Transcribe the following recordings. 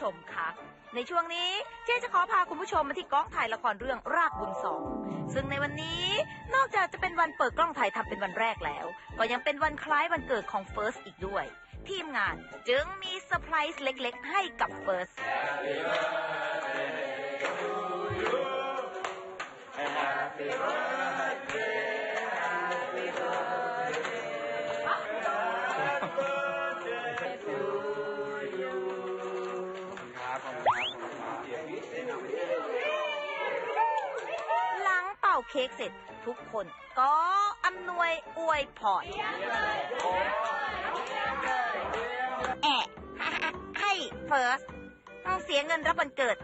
ชมคะในช่วงนี้เจ๊จะขอพาคุณผู้ชมมาที่กองถ่ายละครเรื่องรากบุญสองซึ่งในวันนี้นอกจากจะเป็นวันเปิดกล้องถ่ายทำเป็นวันแรกแล้ว ก็ยังเป็นวันคล้ายวันเกิดของเฟิร์สอีกด้วย ทีมงานจึงมีเซอร์ไพรส์เล็กๆ ให้กับเฟิร์ส เป่าเค้กเสร็จทุกคนก็อำนวยอวยพรแอะให้เฟิร์สต้องเสียเงินรับวันเกิด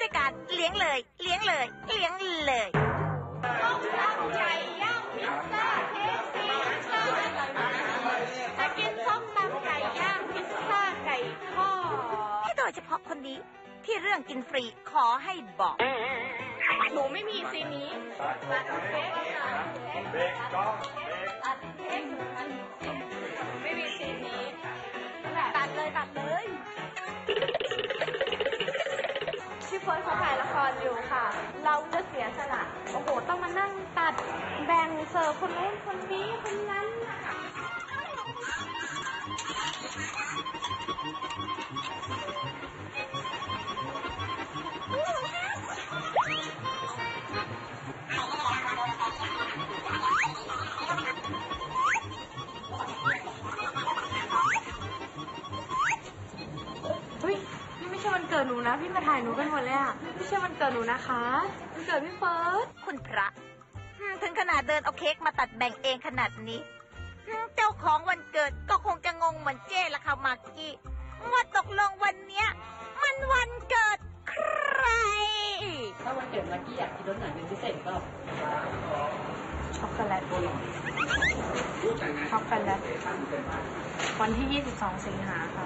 ด้วยการเลี้ยงเลย เลี้ยงเลย เลี้ยงเลยไก่ย่างพิซซ่าเคฟซีพิซซ่าจะกินส้มตำไก่ย่างพิซซ่าไก่ทอดที่โดยเฉพาะคนนี้ที่เรื่องกินฟรีขอให้บอก หนูไม่มีซีนนี้ตัดเค้กตัดเค้กไม่มีซีนนี้ตัดเลยตัดเลยพี่เฟิร์สเขาถ่ายละครอยู่ค่ะ เราจะเสียสละ โอ้โห ต้องมานั่งตัดแบ่งเสิร์ฟคนนู้นคนนี้คนนั้น ใช่วันเกิดหนูนะพี่มาถ่ายหนูกันหมดเลยอะไม่ใช่วันเกิดหนูนะคะวันเกิดพี่เฟิร์สคุณพระอืมถึงขนาดเดินเอาเค้กมาตัดแบ่งเองขนาดนี้อืมเจ้าของวันเกิดก็คงจะงงเหมือนเจ้ละค่ะมากกี้ว่าตกลงวันเนี้ย มันวันเกิดใคร ถ้าวันเกิดลักกี้อยากกินรสไหนเป็นพิเศษก็ช็อกโกแลตช็อกโกแลตวันที่ 22 สิงหาค่ะ